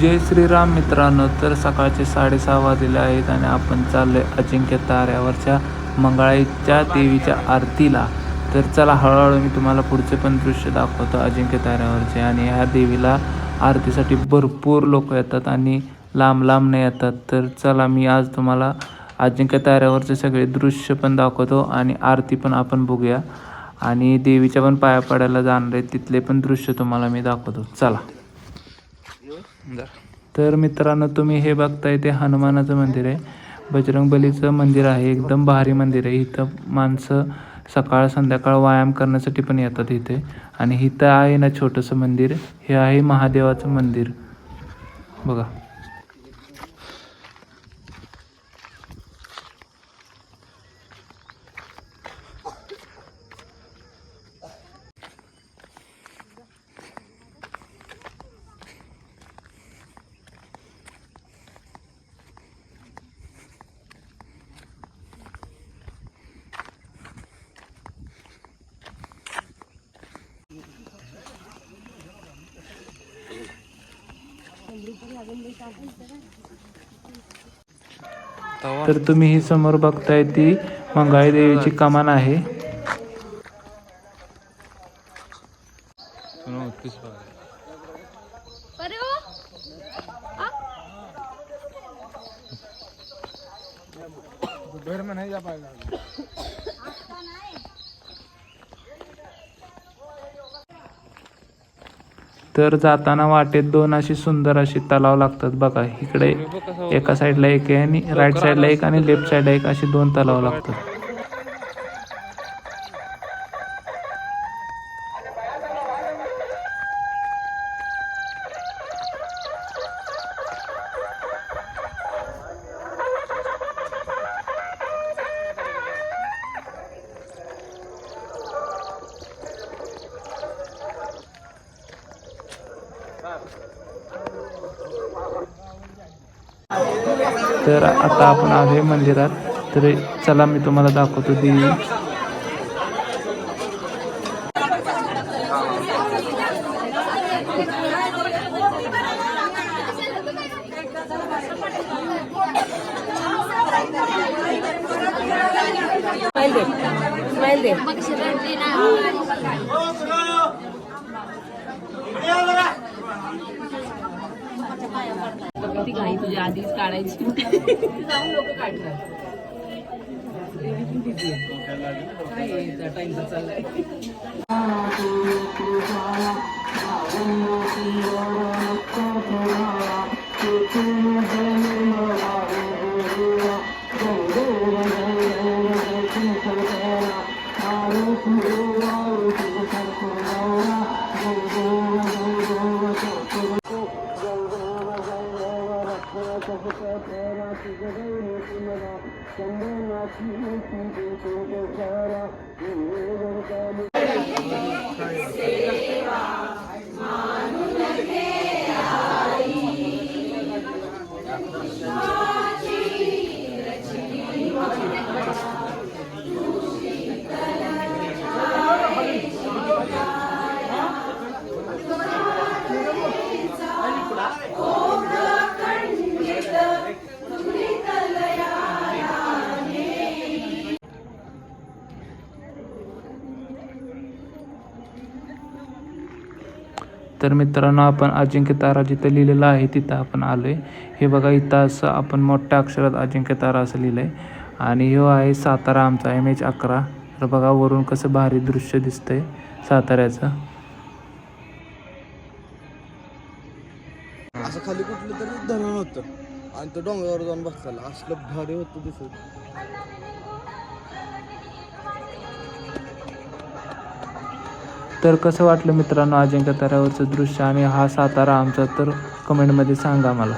जय श्रीराम मित्रांनो तर सकाळचे साडेसहा वाजलेले आहेत आणि आपण चाललोय अजिंक्य ताऱ्यावरच्या मंगळाईच्या देवीच्या आरतीला. तर चला हळूहळू मी तुम्हाला पुढचे पण दृश्य दाखवतो अजिंक्य ताऱ्यावरचे. आणि ह्या देवीला आरतीसाठी भरपूर लोक येतात आणि लांब लांब नाही येतात. तर चला मी आज तुम्हाला अजिंक्य ताऱ्यावरचे सगळे दृश्य पण दाखवतो आणि आरती पण आपण बघूया. आणि देवीच्या पण पाया पडायला जाणार आहे तिथले पण दृश्य तुम्हाला मी दाखवतो. चला. तर मित्रांनो तुम्ही हे बघताय ते हनुमानाचं मंदिर आहे. बजरंगबलीचं मंदिर आहे एकदम भारी मंदिर आहे. इथं माणसं सकाळ संध्याकाळ व्यायाम करण्यासाठी पण येतात इथे. आणि इथं आहे ना छोटंसं मंदिर हे आहे महादेवाचं मंदिर. बघा. तर तुम्ही ही समोर बघताय ती मंगाई देवीची कमान आहे. अरे वा तर जाताना वाटेत दोन अशी सुंदर अशी तलाव लागतात बघा. इकडे एका साईडला एक आहे आणि राईट साईडला एक आणि लेफ्ट साईडला एक अशी दोन तलाव लागतात. तर आता आपण आलोय मंदिरात. तर चला मी तुम्हाला दाखवतो देवी स्माइल दे स्माइल दे. किती घाई तुझ्या आधीच काढायची. जाऊन लोक काढतात. రాశి జగన్ చంద్రనాశి చూపించు तर मित्रांनो आपण अजिंक्य तारा जिथं लिहिलेलं आहे तिथं आपण आलो आहे हे बघा इथं असं आपण मोठ्या अक्षरात अजिंक्य तारा असं लिहिलं आहे आणि ह्यो आहे सातारा आमचा एम एच अकरा. तर बघा वरून कसं भारी दृश्य दिसतंय साताऱ्याचं. असं खाली कुठलं तरी धरण होतं. आणि तो डोंगरावर जाऊन बसला असलं भारी होतं दिसत. तर कसं वाटलं मित्रांनो अजिंक्य ताऱ्यावरचं दृश्य आणि हा सातारा आमचा तर कमेंटमध्ये सांगा मला.